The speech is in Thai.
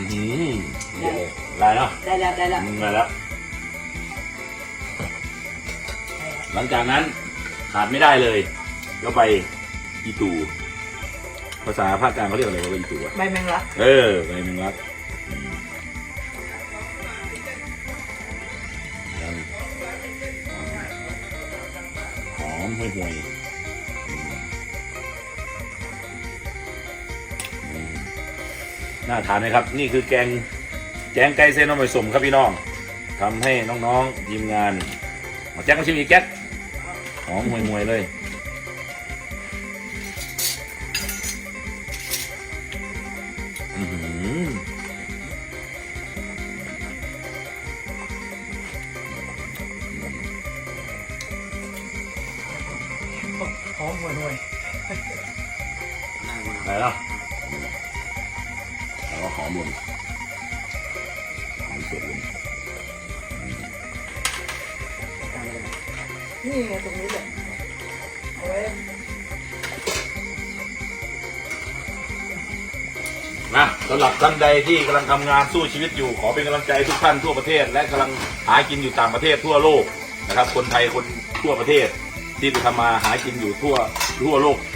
อื้อหือเดี๋ยวได้เนาะได้แล้วได้แล้วอืมได้แล้ว หลังจากนั้นขาดไม่ได้เลย ก็ไปอีตู ภาษาภาคกลางเขาเรียกอะไรว่าอีตูอะใบแมงลักเออใบแมงลักอืมแล้วหอมห่วยห่วยๆ น่าทานไหมครับ นี่คือแกงแกงไก่เส้นน้ำมันสมครับพี่น้องทำให้น้องๆทีมงานเอาแจ็คมาชิมอีกแจ็คหอมห่วยห่วยๆเลยอื้อหือหอมห่วยห่วยอะไรเนาะแล้ว ก็หอมลงหอมสดลงนี่ไงตรงนี้แหละเอาไว้นะสำหรับท่านใดที่กำลังทำงานสู้ชีวิตอยู่ ขอเป็นกำลังใจทุกท่านทั่วประเทศ และกำลังหากินอยู่ต่างประเทศทั่วโลกนะครับ คนไทยคนทั่วประเทศ ที่ไปทำมาหากินอยู่ทั่วทั่วโลก